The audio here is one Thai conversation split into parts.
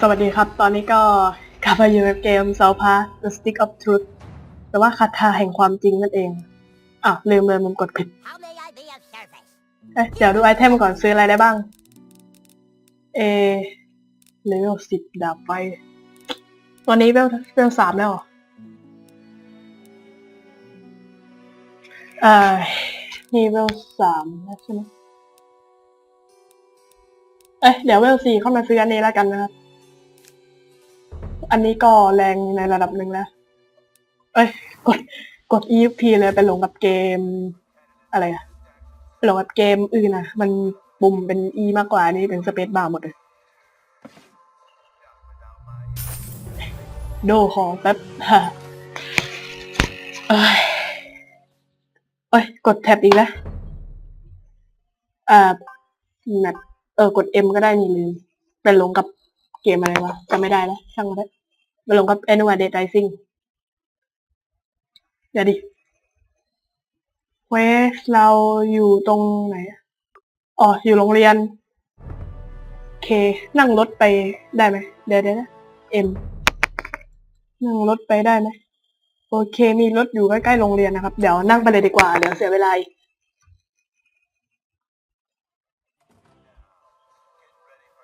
สวัสดีครับ ตอนนี้ก็กลับมาอยู่ในเกม South Park The Stick of Truth แต่ว่าคาถาแห่งความจริงนั่นเอง อะ ลืมเลยมันกดผิด เอ๊ะ เดี๋ยวดูไอเทมก่อนซื้ออะไรได้บ้าง เอเลเวลสิบดาบไฟตัวนี้เวลเวลสามแล้วเหรอเอ่อนี่เวลสามแล้วใช่ไหมเอ้ยเดี๋ยวเวลสี่เข้ามาซื้ออันนี้แล้วกันนะครับ อันนี้ก็แรงในระดับหนึ่งแล้ว เอ้ย กด กด EFP เลยไปลงกับเกม อะไรอะไปลงกับเกมอื่นนะมันปุ่มเป็น E มากกว่านี้เป็นสเปซบาร์หมดเลย โดขอแป๊บฮะเอ้ยเอ้ย กดแท็บอีกแล้ว อ่านัดเออ กด M ก็ได้นี่ลืมไปลงกับ เกมอะไรวะจำไม่ได้แล้วช่างมันเถอะไปลงกับ Annual Day Rising เดี๋ยวดิเวสเราอยู่ตรงไหนอะอ๋อ อยู่โรงเรียน เค นั่งรถไปได้ไหม เดี๋ยวเดี๋ยวนะ M นั่งรถไปได้ไหม โอเค มีรถอยู่ใกล้ๆโรงเรียนนะครับ เดี๋ยวนั่งไปเลยดีกว่า เดี๋ยวเสียเวลาอีก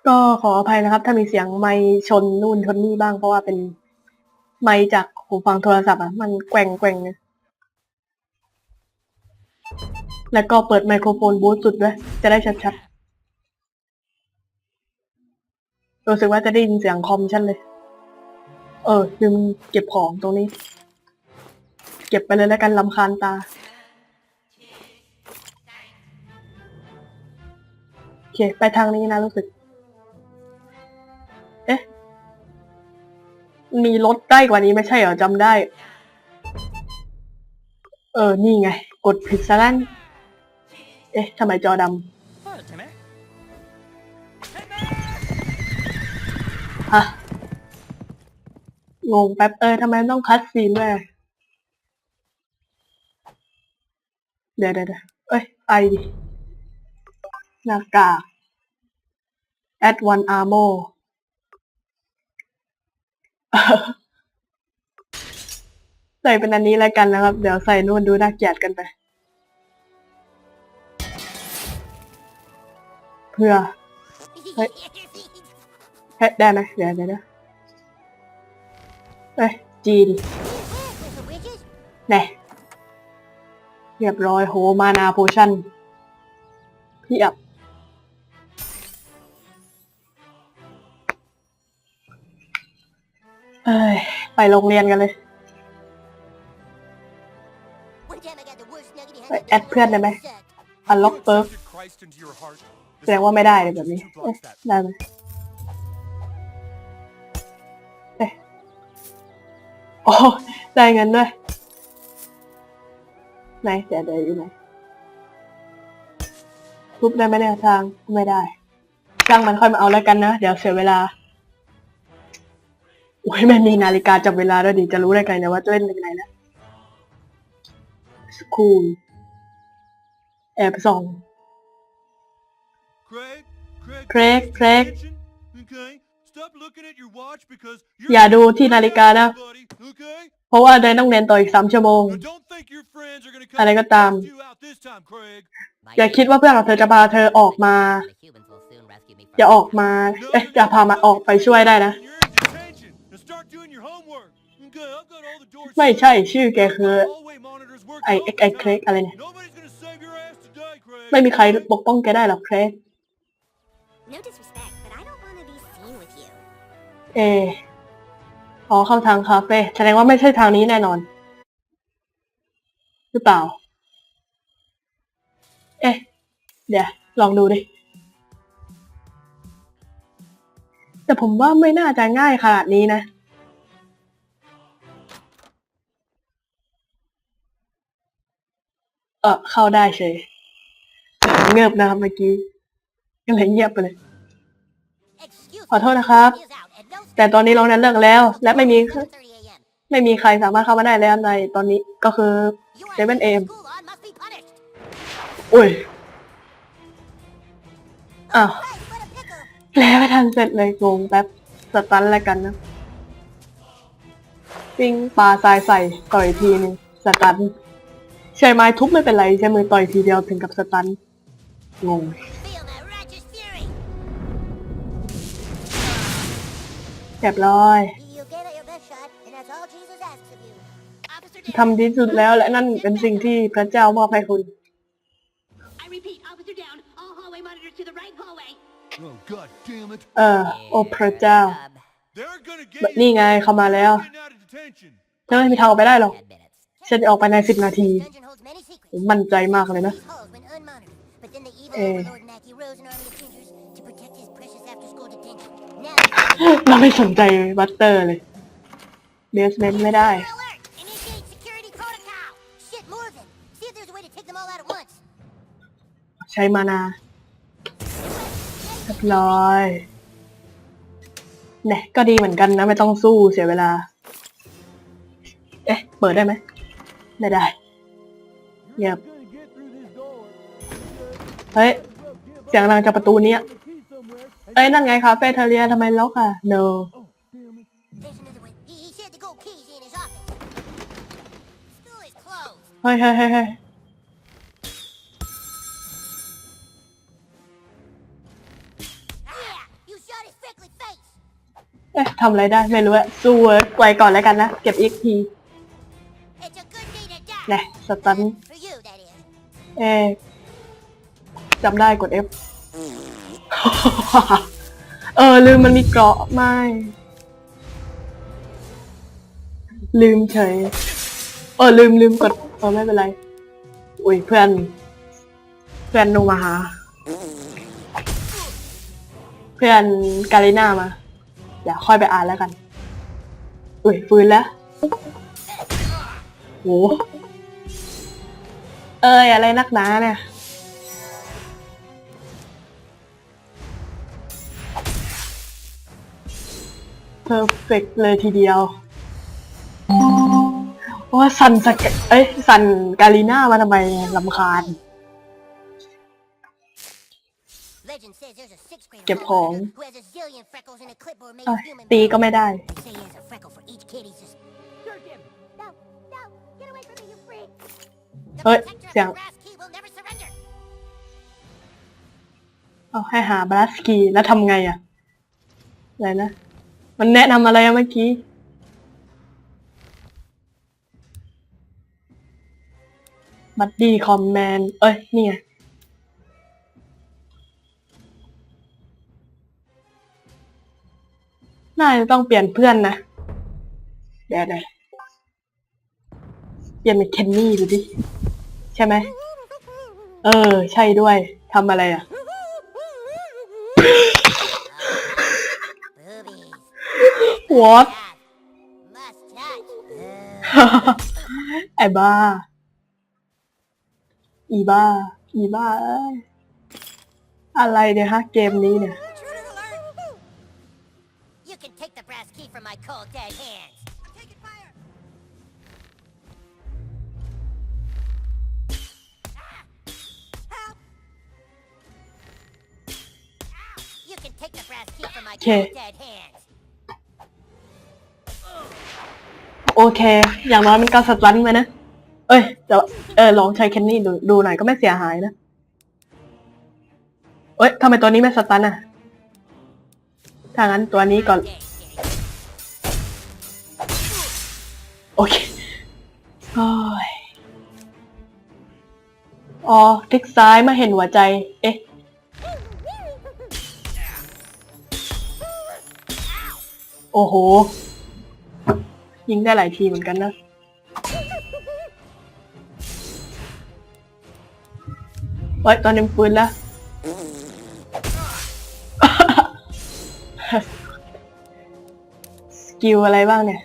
ก็ขออภัยนะครับ ถ้ามีเสียงไมค์ชนนู่นชนนี่บ้างเพราะว่าเป็นไมค์จากหูฟังโทรศัพท์อะมันแกว่งแกว่งเนี่ยแล้วก็เปิดไมโครโฟนบูทูธด้วยจะได้ชัดๆรู้สึกว่าจะได้ยินเสียงคอมชันเลย เออลืมเก็บของตรงนี้ เก็บไปเลยแล้วกันลำคาญตาโอเค ไปทางนี้นะรู้สึก มีรถใกล้กว่านี้ไม่ใช่เหรอจำได้ เออ นี่ไง กดผิดซะแล้วเอ๊ะทำไมจอดำฮะงงแป๊บเออทำไมต้องคัดซีนด้วยเดี๋ยวเดี๋ยวเดะเอ้ยไอดิหน้ากาก add one armor ใส่เป็นอันนี้แล้วกันนะครับ เดี๋ยวใส่นู่นดูน่าเกลียดกันไป เพื่อเฮ้ยได้ไหมเดี๋ยวเดี๋ยวเดี๋ยวเอ้ยจีดิแน่เรียบร้อยโหมานาโพชั่นพียบ เอ้ยไปโรงเรียนกันเลยไปแอดเพื่อนได้ไหมอันล็อกเปิร์กแสดงว่าไม่ได้เลยแบบนี้เอ๊ะได้ไหมเอ๊ะโอ้ได้เงินด้วยไหนเดี๋ยวเดี๋ยวอยู่ไหนทุบได้ไหมเนี่ยทางไม่ได้ช่างมันค่อยมาเอาแล้วกันนะ เดี๋ยวเสียเวลา โอ้ยไม่มีนาฬิกาจับเวลาด้วยดิจะรู้ได้ไงเนี่ยว่าจะเล่นเป็นไงนะสคูลแอบส่อง Craig, Craig, Craig, pay Craig. attention, Okay, stop looking at your watch because อย่าดูที่นาฬิกานะ buddy, okay? เพราะว่าเดินต้องเรียนต่ออีกสามชั่วโมง Now don't think your friends are gonna come อะไรก็ตาม and bust you out this time, Craig. อย่าคิดว่าเพื่อนของเธอจะพาเธอออกมา The humans will soon rescue me from อย่าออกมา เอ๊ะอย่าพามาออกไปช่วยได้นะ ไม่ sealed. ใช่ชื่อแกคือ Hallway monitors work ไอ้ไอ้ไอ้เครกอะไรเนี่ย Nobody's gonna save your ass today, Craig. ไม่มีใครปกป้องแกได้หรอกเครก No disrespect, but I don't want to be seen with you. เอออ๋อเข้าทางคาเฟ่แสดงว่าไม่ใช่ทางนี้แน่นอน หรือเปล่า เอ๊ะ เดี๋ยว ลองดูดิ แต่ผมว่าไม่น่าจะง่ายขนาดนี้นะ เออเข้าได้เฉยเงียบนะครับเมื่อกี้ยังเลยเงียบไปเลย Excuse ขอโทษนะครับ me, is out and no แต่ตอนนี้โรงเรียนเลิกแล้ว และไม่มี7:30 a.m. ไม่มีใครสามารถเข้ามาได้แล้วในตอนนี้ก็คือ You 7 a.m. school on must be punished. อุ้ยอ้าว Hey, what a pickle! แล้วไม่ทันเสร็จเลยงงแป๊บสตันแล้วกันนะ ปิ้งปลาทรายใส่ต่อยทีนึงสตัน ใช้ไม้ทุบไม่เป็นไรใช้มือต่อยทีเดียวถึงกับสตันงง Feel that righteous fury. เรียบร้อย You gave it your best shot, and that's all Jesus asks of you. Officer ทำดีที่สุดแล้วและนั่นเป็นสิ่งที่พระเจ้ามอบให้คุณ I repeat, officer down. All hallway monitors to the right hallway. Oh, god damn it. เออ โอ้พระเจ้า They're gonna get แบบ you นี่ไงเข้ามาแล้ว getting out of detention. เธอไม่มีทางออกไปได้หรอก Ten minutes. ฉันจะออกไปในสิบนาที Dungeon holds many secrets. ผมมั่นใจมากเลยนะ These halls went unmonitored, but then the evil Eh. overlord Naki rose an army of Gingers to protect his precious after-school detention. Now, เราไม่สนใจบัตเตอร์เลยเบสเมนต์ไม่ได้ alert! Initiate security protocol. Shit, more of them. See if there's a way to take them all out at once. ใช้มานาเรียบร้อยเนี่ยก็ดีเหมือนกันนะ ไม่ต้องสู้เสียเวลา เอ๊ะ เปิดได้ไหม ไม่ได้เงียบเฮ้ยเสียงดังจากประตูเนี้ยเอ้ยนั่นไงคาเฟ่เทเลียทำไมล็อกอะ no เฮ้ยเฮ้ยเฮ้ยเฮ้ยทำอะไรได้ ไม่รู้อะสู้เวิไวก่อนแล้วกันนะ เก็บอีกที นี่ยสตันเอ๊จำได้กด F เออ ลืมมันมีเกราะไม่ ลืมเฉย เออ ลืมลืมกดเออไม่เป็นไร อุ้ยเพื่อน เพื่อนโนมาหา เพื่อนกาลิน่ามา เดี๋ยวค่อยไปอ่านแล้วกัน อุ้ยฟื้นแล้วโห เอ้ยอะไรนักหนาเนี่ยเพอร์เฟกเลยทีเดียวว่าสันสกเอ้ยสันกาลีน่ามาทำไมลำคาญ เก็บของตีก็ไม่ได้ They say he has a freckle for each kid he's just... Search him! No, no! Get away from me, you freak! The Ơi, protector of chàng. the brass key will never surrender! เอาให้หาบลัสกีแล้วทำไงอะอะไรนะ มันแนะนำอะไรอะเมื่อกี้ บัดดี้คอมแมน เอ้ย นี่ไงน่าจะต้องเปลี่ยนเพื่อนนะ เดี๋ยวเดี๋ยว เปลี่ยนเป็นเคนนี่ดูดิ ใช่ไหม เออ ใช่ด้วยทำอะไรอะ What? ไอ้บ้า อีบ้า อีบ้า อะไรเนี่ยฮะ เกมนี้เนี่ย โอเค อย่างน้อยมันก็สตันไปนะ เอ้ยแต่ว่าเออลองใช้เคนนี่ดูดูหน่อยก็ไม่เสียหายนะ เอ้ยทำไมตัวนี้ไม่สตันอะ ถ้างั้นตัวนี้ก่อน โอเคโอ้ยอ๋อคลิกซ้ายมาเห็นหัวใจ เอ๊ะ โอ้โห ยิงได้หลายทีเหมือนกันนะ เฮ้ย ตอนนี้มันฟื้นแล้วสกิลอะไรบ้างเนี่ย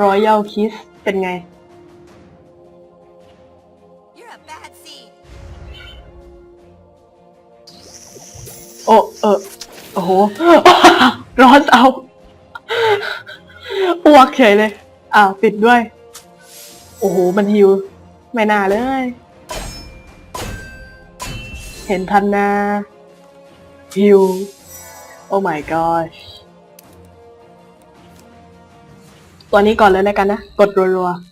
Royal Kiss เป็นไง You're a bad seed. โอ้ เออ โอ้โห ร้อนเอา อ้วกเฉยเลย อ้าวปิดด้วย โอ้โห มันฮิว ไม่น่าเลย เห็นทันนาฮิว โอ้ my gosh ตัวนี้ก่อนเลยแล้วกันนะ กดรัวๆ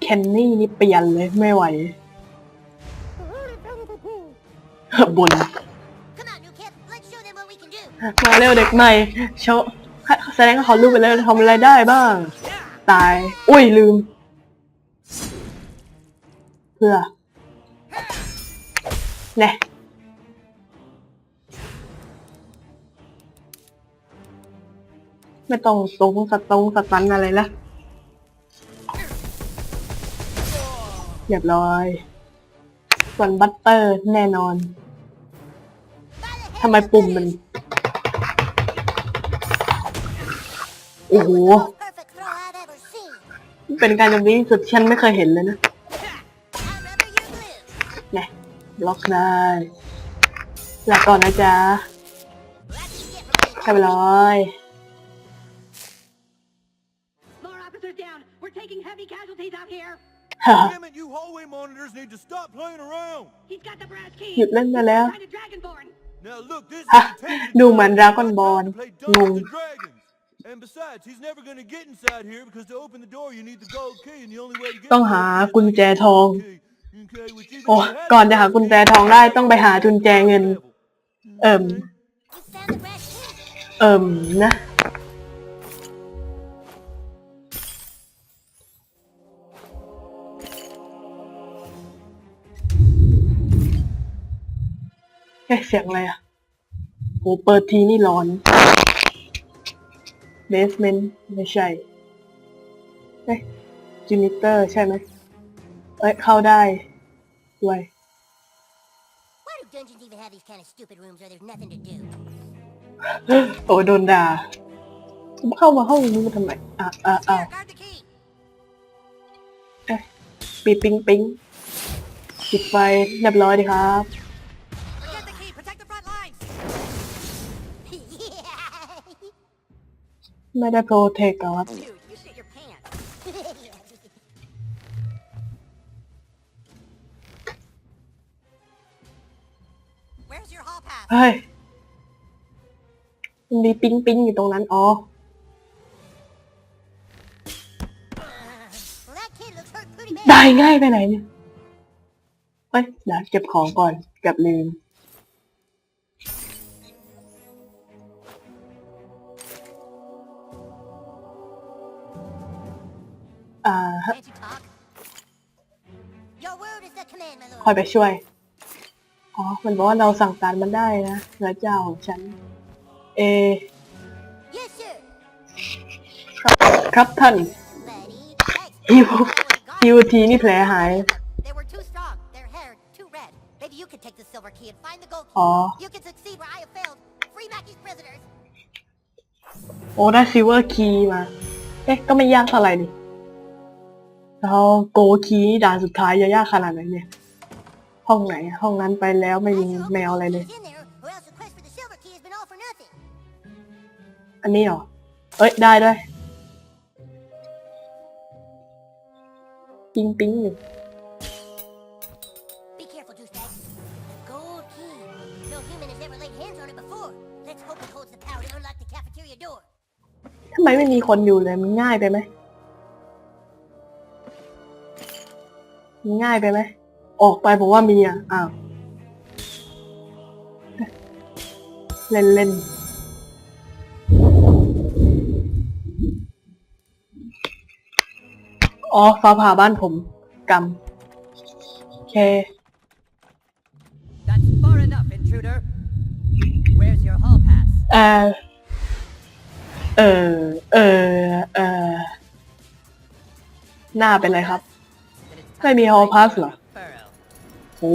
แคนนี่นี่เปลี่ยนเลยไม่ไหวบน มาเร็วเด็กใหม่โชว์แสดงให้เขารู้ไปเลยทำอะไรได้บ้าง ตาย อุ้ยลืม เพื่อเน่ไม่ต้องตรงสตงสตันอะไรละเรียบร้อย ส่วนบัตเตอร์แน่นอนทำไมปุ่มมัน โอ้โห Most perfect throw I've ever seen. เป็นการโจมตีที่สุดฉันไม่เคยเห็นเลยนะ However you live. เนี่ยบล็อกได้ลาก่อนนะจ๊ะ That's what you get for being ใช่ไปเลย More officers down. We're taking heavy casualties out here. ฮ่า Damn it, you hallway monitors need to stop playing around. He's got the brass key. หยุดเล่นได้แล้ว Kind of Dragonborn. Now look, this is Ha, detention ดูเหมือน time. Dragon It's Ball time to play งง Dungeons and Dragons. And besides, he's never gonna get inside here because to open the door you need the gold key and the only way to get ต้องหา there is กุญแจทอง the key. Okay, which even โอ้ if you had ก่อน the จะหา gold กุญ key, แจทองได้ต้องไปหากุญแจเงิน เอิ่ม You found the brass key. เอิ่มนะเอ๊ะเสียงอะไรอะโหเปิดทีนี่ร้อน เบสเมนต์ไม่ใช่เอ๊ะจูนิเตอร์ใช่ไหมเอ้ยเข้าได้ด้วย Why do dungeons even have these kind of stupid rooms where there's nothing to do? โอ้โดนด่าผมเข้ามาห้องนี้มาทำไมอะอะอะ Here, guard the key. ปีปิ๊งปิ๊งปิดไฟเรียบร้อยดีครับ ไม่ได้โปรเทคครับ Dude, you shit your pants. Where's your hall pass? เฮ้ยมันมีปิ๊งปิ๊งอยู่ตรงนั้น อ๋อ Well, that kid looks hurt pretty bad. ได้ง่ายไปไหนเนี่ย เฮ้ยเดี๋ยวเก็บของก่อนเกับลืม คอยไปช่วย อ๋อ มันบอกว่าเราสั่งการมันได้นะเหนือเจ้าของฉัน เอ ครับครับท่านฮิวฮิวทีนี่แผลหาย อ๋อ โอ้ได้ซิลเวอร์คีย์มา เอ๊ะ ก็ไม่ยากเท่าไหร่นี่แล้วโกคีย์ด่านสุดท้ายจะยากขนาดไหนเนี่ย ห้องไหน ห้องนั้นไปแล้วไม่มี I hope แมวอะไรเลย he's in there, or else the quest for the silver key has been all for nothing. อันนี้เหรอ เอ้ย ได้ด้วยปิ๊งปิ๊งอยู่ Be careful, douchebag. The gold key. No human has ever laid hands on it before. Let's hope it holds the power to unlock the cafeteria door. ทำไมไม่มีคนอยู่เลย มันง่ายไปไหมมันง่ายไปไหม ออกไปผมว่ามีอะอ้าวเล่นเล่นอ๋อฟ้าผ่าบ้านผมกำโอเค That's far enough, intruder. Where's your hall pass? เออเออเออเออหน้าเป็นไรครับ Then it's Let time me to hall break pass your lah. referral. โห Oh yeah, โอ้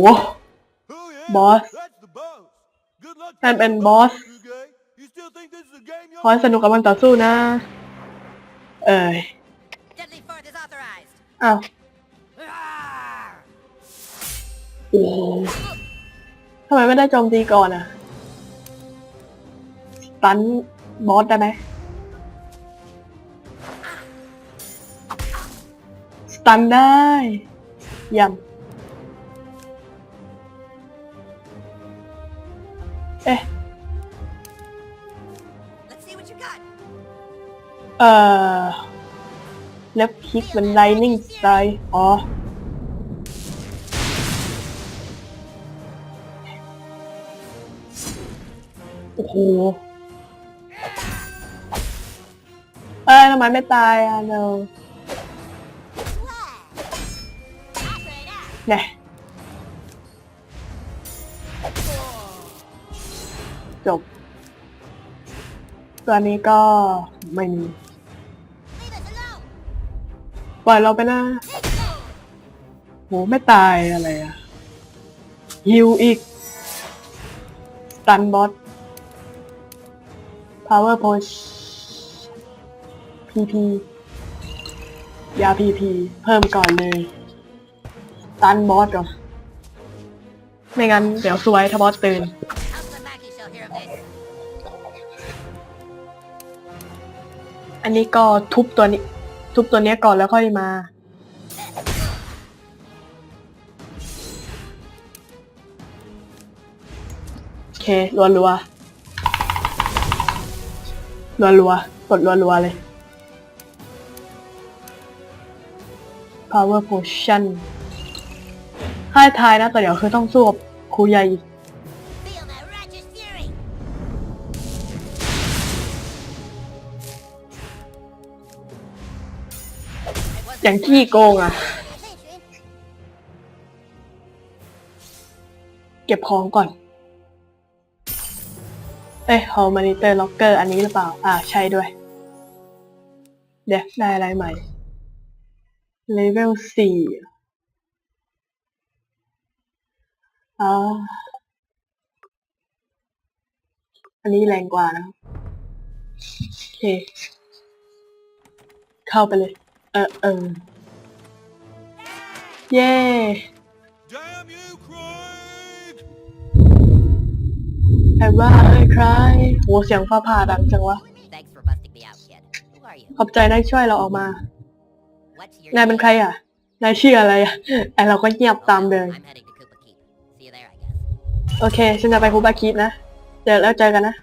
บอสนั่นเป็นบอสขอให้สนุกกับมันต่อสู้นะ เอ้ยอ้าวโอ้ทำไมไม่ได้โจมตีก่อนอะตันบอสได้ไหมสตันได้ยัง เอ่อเล็บคลิกเป็น lightning strike อ๋อ โอ้โห เอ้ยทำไมไม่ตายอะเนอะเนี่ยจบ ตัวนี้ก็ไม่มี ปล่อยเราไปนะโหไม่ตายอะไรอะฮิวอีกตันบอสพาวเวอร์โพชพีพียาพีพีเพิ่มก่อนเลยตันบอสก่อนไม่งั้นเดี๋ยวสวยถ้าบอสตื่นอันนี้ก็ทุบตัวนี้ ทุบตัวเนี้ยก่อนแล้วค่อยมา โอเครัวรัวรัวรัวกดรัวรัวเลย power potion ให้ทายนะแต่เดี๋ยวคือต้องสู้กับครูใหญ่อีก อย่างขี้โกงอะ เก็บของก่อน เอ้ย Hall Monitor Locker อันนี้หรือเปล่า อ่าใช่ด้วย เดี๋ยวได้อะไรใหม่ Level สี่อ่าอันนี้แรงกว่านะ โอเค เข้าไปเลย ออเออเย้ Damn you, Craig! ไอ้ว่าเอ้ยใครโหเสียงฟ้าผ่าดังจังวะ Thanks for busting me out, kid. Who are you? ขอบใจนะที่ช่วยเราออกมา What's your นายเป็นใครอะ นายชื่ออะไรอะไอเราก็เงียบตามเดิน I'm heading to Koopa Keep. See you there, I guess. โอเค ฉันจะไปคูบาคิดนะ เดี๋ยวแล้วเจอกันนะ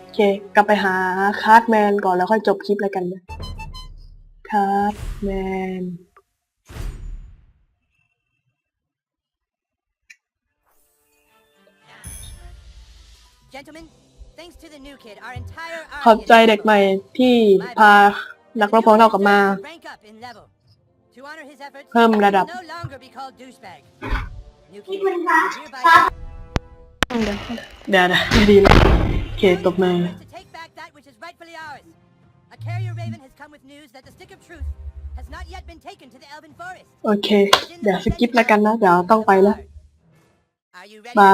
โอเค กลับไปหาคาร์ดแมนก่อนแล้วค่อยจบคลิปแล้วกันนะ คาร์ดแมน Gentlemen, thanks to the new kid, our entire ขอบใจเด็กใหม่ที่พานักรบของเรากลับมา rank up in level. To honor his efforts, เพิ่มระดับ he will no longer be called douchebag. New kid, hereby เดี๋ยวเดี๋ยวไม่ดีเลยโอเคตบมือ carrier raven has come with news that the stick of truth has not yet been taken to the Elven Forest. โอเค เดี๋ยวสกิปแล้วกันนะ เดี๋ยวต้องไปแล้ว Are you ready? บาย